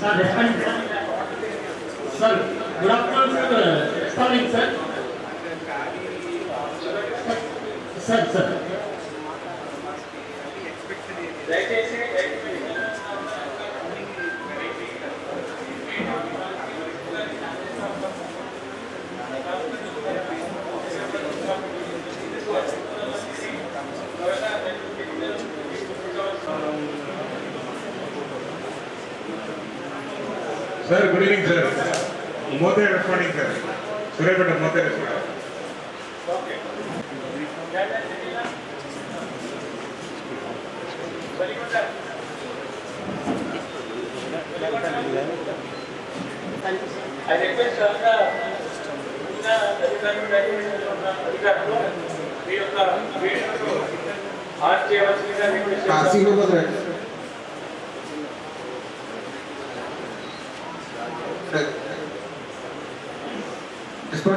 Sir, responding, sir. Sir, good afternoon, sir. Sir, sir. Sir, sir. Sir good evening sir Mothey responding sir Suryapet Mothey responding okay I request అంతా ఉన్న అధికారులు డైరెక్టర్లు ఉన్న అధికారులు మీ యొక్క వీడియోను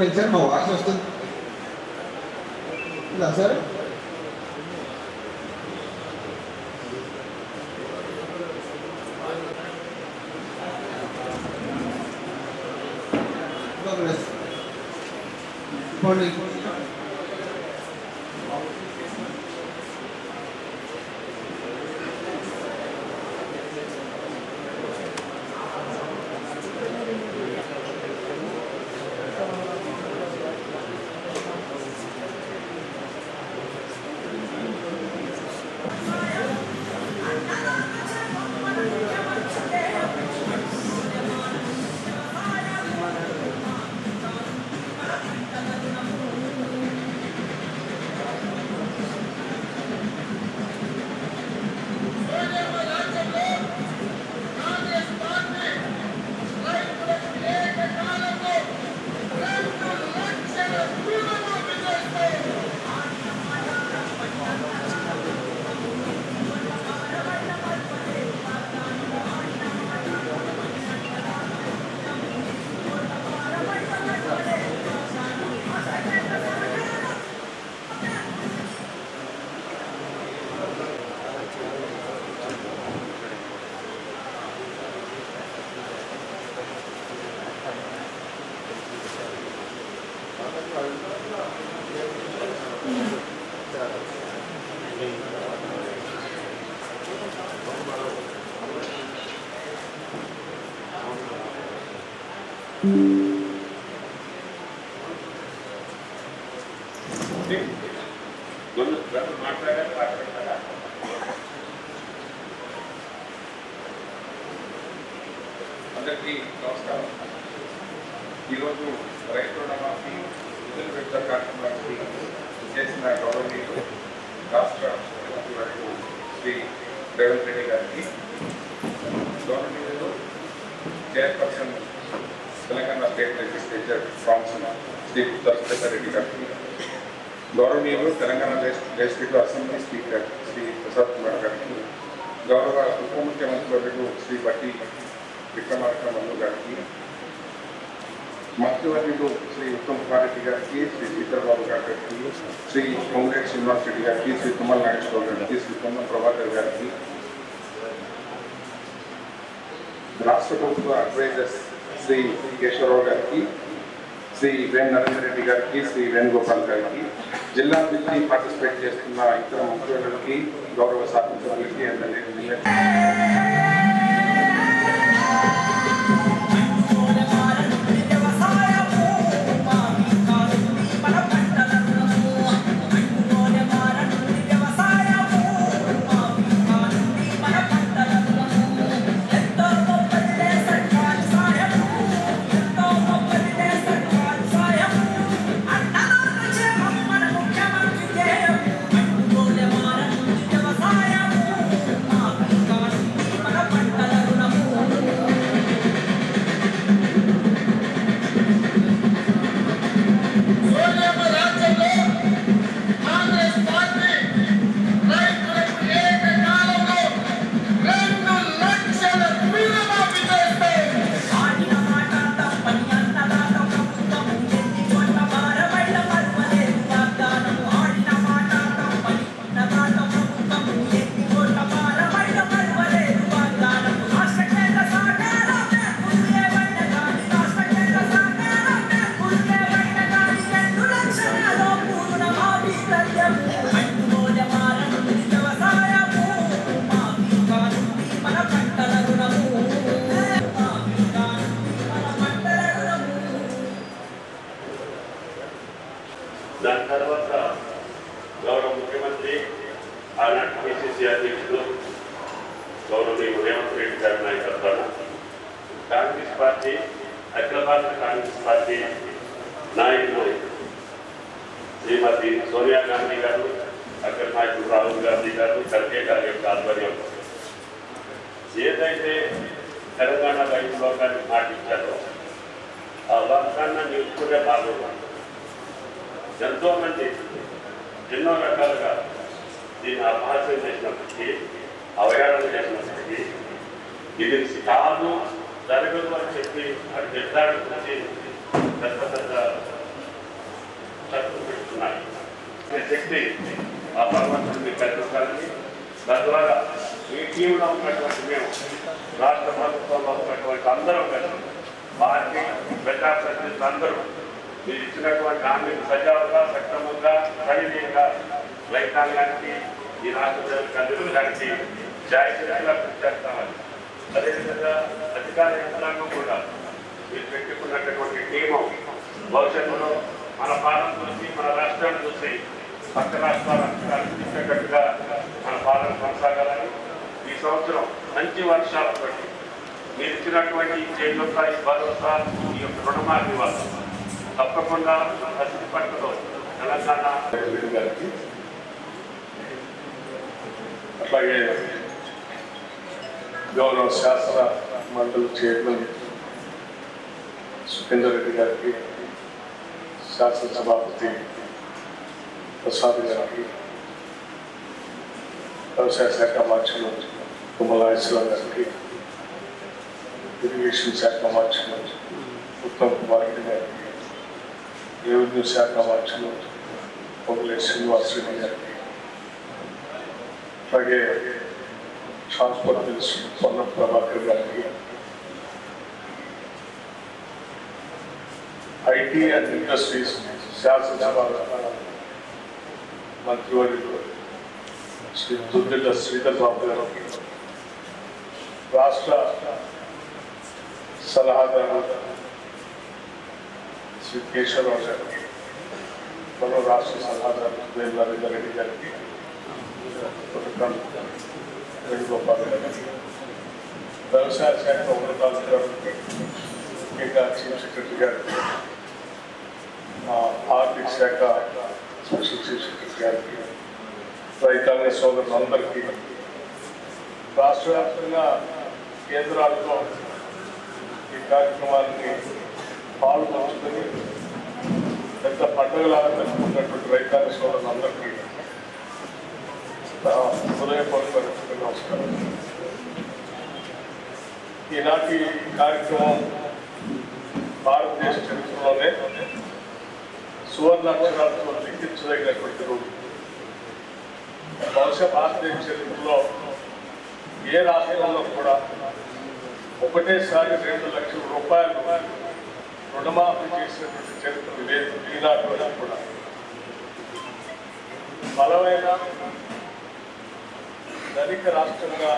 pensar no va, usted. Lanzar. Gracias. Thank mm -hmm. you. State legislature council Shri Uttar Reddy గారికి గౌరవనీయులు Telangana legislative assembly speaker Shri Prasad Kumar గారికి గౌరవ ఉప ముఖ్యమంత్రి వర్యులు శ్రీ బట్టి విక్రమార్క మల్లు గారికి మంత్రివర్యులు శ్రీ ఉత్తమ్ కుమార్ రెడ్డి గారికి శ్రీ సీతారాబాబు గారికి శ్రీ పొంగులేటి శ్రీనివాస్ రెడ్డి గారికి శ్రీ తుమ్మల నాగేశ్వరరావు గారికి శ్రీ పొన్నం ప్రభాకర్ గారికి రాష్ట్ర ప్రభుత్వ అడ్వైజర్స్ శ్రీ కేశవరావు గారికి శ్రీ వేణు నరేంద్ర రెడ్డి గారికి శ్రీ వేణుగోపాల్ గారికి జిల్లా నుంచి పార్టిసిపేట్ చేస్తున్న ఇతర మంత్రులకి గౌరవ శాసనసభ్యులకి ఎమ్మెల్యే దీన్ని చేసినప్పటికీ అవహేళన చేసినప్పటికీ ఇది కాదు జరగదు అని చెప్పి అది నిర్ధారించి పెద్ద పెద్ద చర్చలు పెడుతున్నాయి శక్తి ఆ పరమాత్మని పెద్దకాలని తద్వారా ఈ టీంలో ఉన్నటువంటి మేము రాష్ట్ర ప్రభుత్వంలో ఉన్నటువంటి అందరూ కలిసి పార్టీ ప్రజాప్రతినిధులు అందరూ మీరు ఇచ్చినటువంటి హామీలు సజావుగా సక్రమంగా సైన్యంగా రైతాంగానికి ఈ రాష్ట్ర ప్రజలకు అందించడానికి జాగ్రత్తగా కృషి చేస్తామని అదేవిధంగా అధికార యంత్రాంగం కూడా మీరు పెట్టుకున్నటువంటి టీము భవిష్యత్తులో మన పాలన చూసి మన రాష్ట్రాన్ని చూసి పక్క రాష్ట్రాలకు అందించేటట్టుగా మన పాలన కొనసాగాలని ఈ సంవత్సరం మంచి వర్షాలతో మీరు ఇచ్చినటువంటి ఈ చేయూత ఈ భరోసా ఈ యొక్క రుణమాఫీ వల్ల తప్పకుండా పసిడి పట్టులో తెలంగాణ గారికి అట్లాగే గౌరవ శాసన మండలి చైర్మన్ సుఖేందర్ రెడ్డి గారికి శాసనసభాపతి ప్రసాద్ గారికి వ్యవసాయ శాఖ మార్చులు తుమ్మలాశ్వర గారికి ఇరిగేషన్ శాఖ మార్చులు ఉత్తమ్ కుమార్ రెడ్డి గారికి రెవెన్యూ శాఖ మార్చులు పొగలే శ్రీనివాస్ రెడ్డి గారికి అలాగే ట్రాన్స్పోర్ట్ మినిస్టర్ పొన్న ప్రభాకర్ గారికి ఐటీ అండ్ ఇండస్ట్రీస్ శాసనసభ మంత్రివర్యులు శ్రీ దుర్దిల్ల శ్రీధర్ బాబు గారికి రాష్ట్ర సలహాదారు శ్రీ కేశవరావు గారికి మరో రాష్ట్ర సలహాదారు వేల్ నరేందర్ రెడ్డి గారికి పుట్టకాల వేణుగోపాల్ గారికి వ్యవసాయ శాఖ ఉన్నతాధికారులకి ముఖ్యంగా చీఫ్ సెక్రటరీ గారికి ఆ, ఆర్థిక శాఖ స్పెషల్ చీఫ్ సెక్రటరీ గారికి రైతాంగ సోదరులందరికీ రాష్ట్ర వ్యాప్తంగా కేంద్రాలతో ఈ కార్యక్రమాన్ని పాల్గొంచుకొని పెద్ద పండుగలాగా జరుపుకున్నటువంటి రైతాంగ సోదరులందరికీ నా హృదయపూర్వక నమస్కారం ఈనాటి కార్యక్రమం భారతదేశ చరిత్రలోనే సువర్ణాక్షరాలతో లిఖించదగినటువంటి రోజు బహుశా భారతదేశ చరిత్రలో ఏ రాష్ట్రంలో కూడా ఒకటేసారి రెండు లక్షల రూపాయలు రుణమాఫీ చేసినటువంటి చరిత్ర లేదు. ఈనాటి కూడా. బలమైన ధనిక రాష్ట్రంగా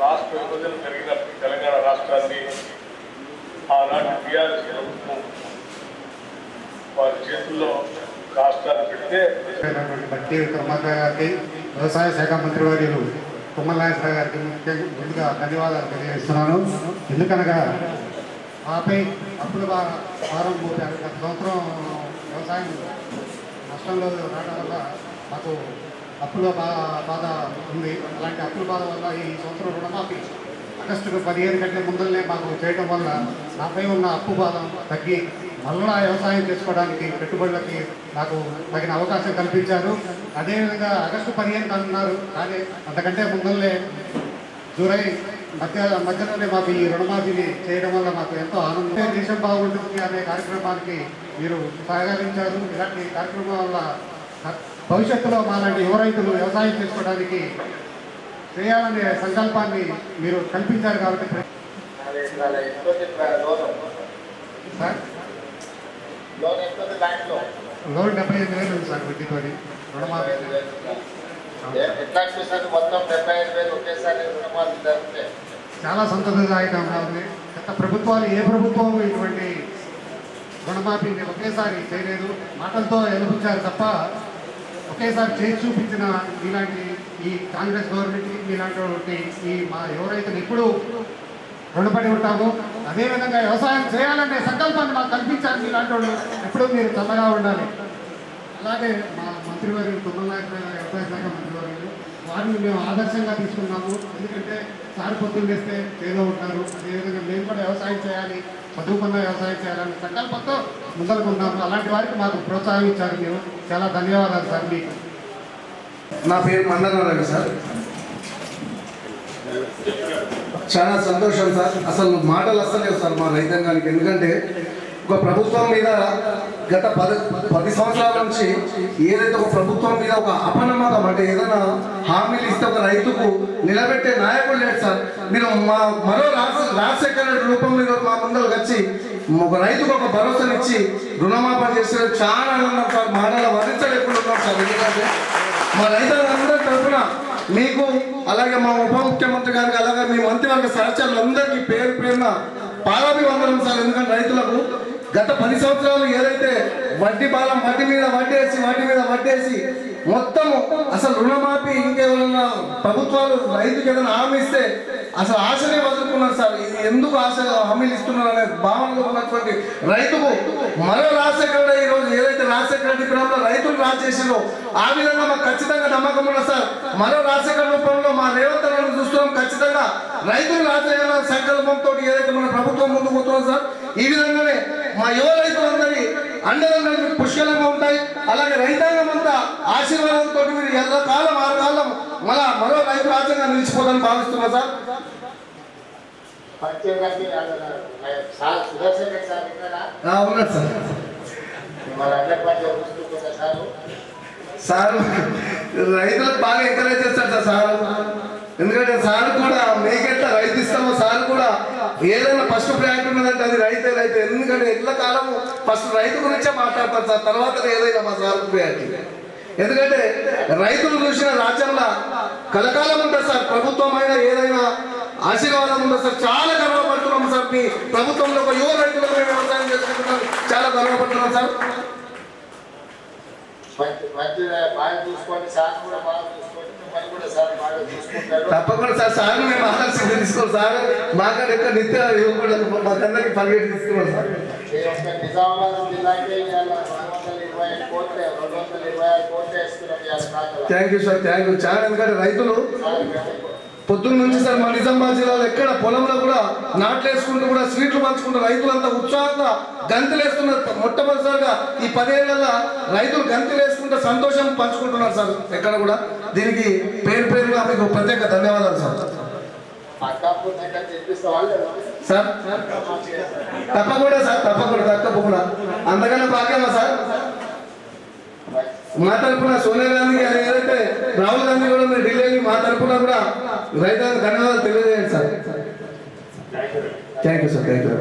రాష్ట్ర విభజన జరిగినప్పుడు తెలంగాణ రాష్ట్రాన్ని ఆనాటి టీఆర్ఎస్ ప్రభుత్వం వారి చేతుల్లో రాష్ట్రాన్ని పెడితే బట్టి విక్రమార్క గారికి వ్యవసాయ శాఖ మంత్రి వర్యులు తుమ్మల గారికి ముందుగా ధన్యవాదాలు తెలియజేస్తున్నాను. ఎందుకనగా ఆపై అప్పుల భారం మోపారు గత సంవత్సరం వ్యవసాయం నష్టంలో రావడం వల్ల మాకు అప్పుల బా బాధ ఉంది. అలాంటి అప్పుల బాధ వల్ల ఈ సంవత్సరం రుణమాఫీ ఆగస్టుకు పదిహేను గంటల ముందరనే మాకు చేయడం వల్ల నాపై ఉన్న అప్పు బాధ తగ్గి మళ్ళా వ్యవసాయం చేసుకోవడానికి పెట్టుబడులకి నాకు తగిన అవకాశం కల్పించారు. అదేవిధంగా ఆగస్టు పదిహేను అన్నారు కానీ అంతకంటే ముందరనే జూలై మధ్య మధ్యలోనే మాకు ఈ రుణమాఫీని చేయడం వల్ల మాకు ఎంతో ఆనందం. దేశం బాగుంటుంది అనే కార్యక్రమానికి మీరు సహకరించారు. ఇలాంటి కార్యక్రమం వల్ల భవిష్యత్తులో మాలాంటి యువ రైతులు వ్యవసాయం చేసుకోవడానికి చేయాలనే సంకల్పాన్ని మీరు కల్పించారు కాబట్టి అది లోన్ సార్? లోన్ డెబ్బై ఐదు వేలు ఉంది సార్ వడ్డీతోని. రుణమాఫీ ఎట్లా మొత్తం డెబ్బై ఐదు వేలు ఒకేసారి చాలా సంతోషదాయకంగా ఉంది. గత ప్రభుత్వాలు ఏ ప్రభుత్వం ఇటువంటి రుణమాఫీని ఒకేసారి చేయలేదు. మాటలతో ఎదుర్కొచ్చారు తప్ప ఒకేసారి చేసి చూపించిన ఇలాంటి ఈ కాంగ్రెస్ గవర్నమెంట్ ఇలాంటి ఈ మా ఎవరైతే ఎప్పుడు రుణపడి ఉంటామో అదేవిధంగా వ్యవసాయం చేయాలనే సంకల్పాన్ని మాకు కల్పించాలి ఇలాంటి వాళ్ళు. ఎప్పుడూ మీరు చల్లగా ఉండాలి. అలాగే మా మంత్రివర్యులు తుమ్మల నాయకులు వ్యవసాయ శాఖ మంత్రివర్యులు వారిని మేము ఆదర్శంగా తీసుకున్నాము. ఎందుకంటే సార్ పొత్తులు వేస్తే చేలో ఉంటారు. అదేవిధంగా మేము కూడా వ్యవసాయం చేయాలి చదువుకున్న వ్యవసాయం చేయాలని సంకల్పంతో ముందరుకున్నాము అలాంటి వారికి మాకు ప్రోత్సాహం ఇచ్చారు మేము చాలా ధన్యవాదాలు సార్ మీకు. నా పేరు మందన రవి సార్. చాలా సంతోషం సార్. అసలు మాటలు అస్సలేవు సార్ మా రైతాంగానికి. ఎందుకంటే ఒక ప్రభుత్వం మీద గత పది పది సంవత్సరాల నుంచి ఏదైతే ఒక ప్రభుత్వం మీద ఒక అపనమ్మకం అంటే ఏదైనా హామీలు ఇస్తే ఒక రైతుకు నిలబెట్టే నాయకుడు లేదు సార్. మీరు మా మరో రాజ రాజశేఖర రూపం మీద మా ముందరకు వచ్చి ఒక రైతుకు ఒక భరోసానిచ్చి రుణమాపణ చేస్తే చాలా ఆనందం సార్. మాటలు వర్ణించలేకుండా ఉన్నాం సార్. ఎందుకంటే మా రైతులందరి తరఫున మీకు అలాగే మా ఉప ముఖ్యమంత్రి గారికి అలాగే మీ మంత్రివర్గ సహచరులందరికీ పేరు పేరున పాదాభివందనం సార్. ఎందుకంటే రైతులకు గత పది సంవత్సరాలు ఏదైతే వడ్డీ బాలం వడ్డీ మీద వడ్డేసి వడ్డీ మీద వడ్డేసి మొత్తము అసలు రుణమాఫీ ఇంకేమైనా ప్రభుత్వాలు రైతుకి ఏదైనా హామీ ఇస్తే అసలు ఆశనే వదులుకున్నారు సార్. ఎందుకు ఆశ హామీలు ఇస్తున్నారు అనే భావనలో ఉన్నటువంటి రైతుకు మరో రాజశేఖర ఈ రోజు ఏదైతే రాజశేఖర రెడ్డి గ్రామంలో రైతులు రాజేసిందో ఆ విధంగా మాకు ఖచ్చితంగా నమ్మకం ఉన్నది సార్. మరో రాజశేఖర రూపంలో మా రేవంత్ రెడ్డి చూస్తున్నాం. ఖచ్చితంగా రైతులు రాజశేఖర సంకల్పంతో ఏదైతే మన ప్రభుత్వం ముందుకు పోతున్నాం సార్ ఈ విధంగానే మా యువ రైతులందరి అండదండలు పుష్కలంగా ఉంటాయి. అలాగే రైతాంగం అంతా ఆశీర్వాదంతో మీరు ఎల్లకాలం ఆరు కాలం మళ్ళా మరో రైతు రాజ్యంగా నిలిచిపోదని భావిస్తున్నా సార్. సార్ సార్ ఉన్నాడు సార్. సార్ సార్ రైతులకు బాగా ఎంకరేజ్ చేస్తాడు సార్ సార్. ఎందుకంటే సార్ కూడా మీకెట్లా రైతు ఇస్తామో సార్ కూడా ఏదైనా ఫస్ట్ ప్రయారిటీ ఉన్నదంటే అది రైతే రైతే. ఎందుకంటే ఎట్ల కాలం ఫస్ట్ రైతు గురించే మాట్లాడతారు సార్. తర్వాత ఏదైనా మా సార్ ప్రయారిటీ. ఎందుకంటే రైతులు చూసిన రాజ్యంలో కలకాలం ఉంటుంది సార్. ప్రభుత్వం అయినా ఏదైనా ఆశీర్వాదం ఉంటుంది సార్. చాలా గర్వపడుతున్నాం సార్. మీ ప్రభుత్వంలో ఒక యువ రైతులకు మేము వ్యవసాయం చేసుకుంటున్నాం. చాలా గర్వపడుతున్నాం సార్. మంచి బాగా చూసుకోండి. సార్ కూడా బాగా చూసుకోండి. సార్ తప్పకుండా సార్ సార్ మేము ఆలోచించి తీసుకోవాలి సార్. మాకు ఎక్కువ నిత్య యువకుడు మాకందరికి పరిగెట్టి తీసుకోవాలి సార్. ఈ thank you sir thank you. చాలా ఎందుకంటే రైతులు పొద్దున్న నుంచి సార్ మా నిజామాబాద్ జిల్లాలో ఎక్కడ పొలంలో కూడా నాట్లు వేసుకుంటూ కూడా స్వీట్లు పంచుకుంటూ రైతులంతా ఉత్సాహంగా గంతులేస్తున్నారు. మొట్టమొదటిసారిగా ఈ పదేళ్ళలో రైతులు గంతులేసుకుంటూ సంతోషం పంచుకుంటున్నారు సార్ ఎక్కడ కూడా. దీనికి పేరు పేరుగా మీకు ప్రత్యేక ధన్యవాదాలు సార్. సార్ తప్పకుండా సార్ తప్పకుండా తప్పకుండా. అందుకనే భాగ్యమా సార్? మా తరపున సోనియా గాంధీ గారు ఏదైతే రాహుల్ గాంధీ కూడా మీరు ఢిల్లీ మా తరపున కూడా రైతులకు ధన్యవాదాలు తెలియజేయండి sir. Thank you. Sir thank you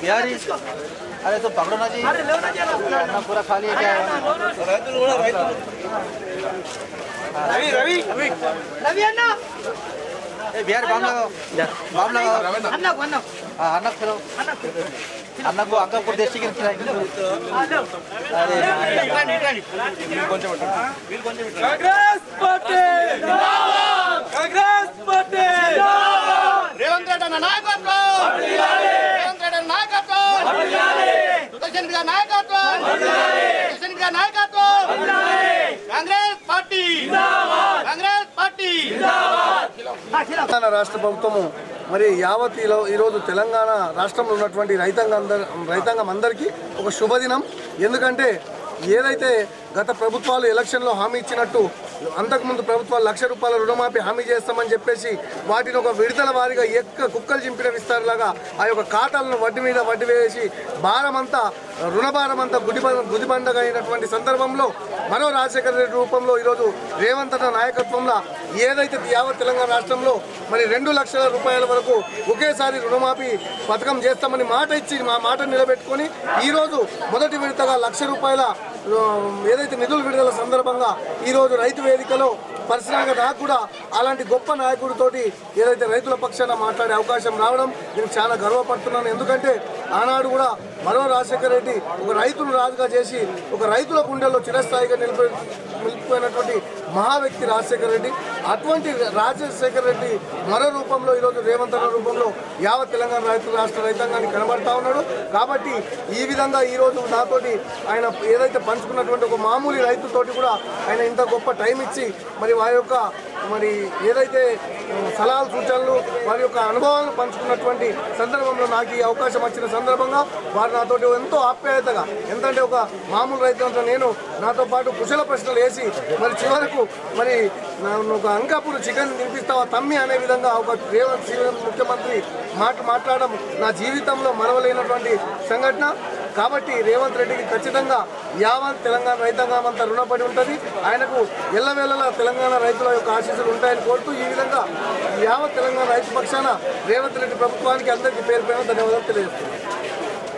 Bihari अरे तो पकड़ो ना जी ना पूरा खाली है क्या रवि रवि रवि अन्ना ए बिहार बाम लगाओ बाम लगाओ अन्ना को अन्ना हां अन्ना खिलाओ अन्ना को अंकल को देसी के खिलाएंगे अरे कौन कांग्रेस पार्टी जिंदाबाद कांग्रेस पार्टी जिंदाबाद అన్న నాయకత్వం! సుదర్శన్ గారి నాయకత్వం! సుదర్శన్ గారి నాయకత్వం! కాంగ్రెస్ పార్టీ! కాంగ్రెస్ పార్టీ! తెలంగాణ రాష్ట్ర ప్రభుత్వము మరి యావత్ ఈరోజు తెలంగాణ రాష్ట్రంలో ఉన్నటువంటి రైతాంగం అందరి రైతాంగం అందరికీ ఒక శుభదినం. ఎందుకంటే ఏదైతే గత ప్రభుత్వాలు ఎలక్షన్లో హామీ ఇచ్చినట్టు అంతకుముందు ప్రభుత్వాలు లక్ష రూపాయల రుణమాఫీ హామీ చేస్తామని చెప్పేసి వాటిని ఒక విడతల వారిగా ఎక్క కుక్కలు చింపిన విస్తారులాగా ఆ యొక్క ఖాతాలను వడ్డీ మీద వడ్డీ వేసి భారమంతా రుణభారం అంతా గుడి గుదిబండగైనటువంటి అయినటువంటి సందర్భంలో మరో రాజశేఖర రెడ్డి రూపంలో ఈరోజు రేవంత్ అన్న నాయకత్వంలో ఏదైతే యావత్ తెలంగాణ రాష్ట్రంలో మరి రెండు లక్షల రూపాయల వరకు ఒకేసారి రుణమాఫీ పథకం చేస్తామని మాట ఇచ్చి మా మాట నిలబెట్టుకొని ఈరోజు మొదటి విడతగా లక్ష రూపాయల ఏదైతే ఏదైతే నిధులు విడుదల సందర్భంగా ఈరోజు రైతు వేదికలో పరిశ్రమ నాకు కూడా అలాంటి గొప్ప నాయకుడితోటి ఏదైతే రైతుల పక్షాన మాట్లాడే అవకాశం రావడం నేను చాలా గర్వపడుతున్నాను. ఎందుకంటే ఆనాడు కూడా మరో రాజశేఖర రెడ్డి ఒక రైతును రాజుగా చేసి ఒక రైతుల గుండెల్లో చిరస్థాయిగా నిలిపి నిలిపిపోయినటువంటి మహా వ్యక్తి రాజశేఖర రెడ్డి అటువంటి రాజశేఖర రెడ్డి మరో రూపంలో ఈరోజు రేవంత్ అన్న రూపంలో యావత్ తెలంగాణ రైతు రాష్ట్ర రైతాంగాన్ని కనబడతా ఉన్నాడు. కాబట్టి ఈ విధంగా ఈరోజు నాతోటి ఆయన ఏదైతే పంచుకున్నటువంటి ఒక మామూలు రైతుతోటి కూడా ఆయన ఇంత గొప్ప టైం ఇచ్చి మరి వారి యొక్క మరి ఏదైతే సలహాలు సూచనలు వారి యొక్క అనుభవాలను పంచుకున్నటువంటి సందర్భంలో నాకు ఈ అవకాశం వచ్చిన సందర్భంగా వారు నాతోటి ఎంతో ఆప్యాయతగా ఎంతంటే ఒక మామూలు రైతు నేను నాతో పాటు కుశల ప్రశ్నలు వేసి మరి చివరకు మరి నన్ను ఒక అంకాపూర్ చికెన్ తినిపిస్తావా తమ్మి అనే విధంగా ఒక రేవంత్ ముఖ్యమంత్రి మాట మాట్లాడడం నా జీవితంలో మరవలేనటువంటి సంఘటన. కాబట్టి రేవంత్ రెడ్డికి ఖచ్చితంగా యావత్ తెలంగాణ రైతాంగం అంతా రుణపడి ఉంటుంది. ఆయనకు ఎల్లవేళలా తెలంగాణ రైతుల యొక్క ఆశీస్సులు ఉంటాయని కోరుతూ ఈ విధంగా యావత్ తెలంగాణ రైతు పక్షాన రేవంత్ రెడ్డి ప్రభుత్వానికి అందరికీ పేరు పైన ధన్యవాదాలు తెలియజేస్తున్నాను.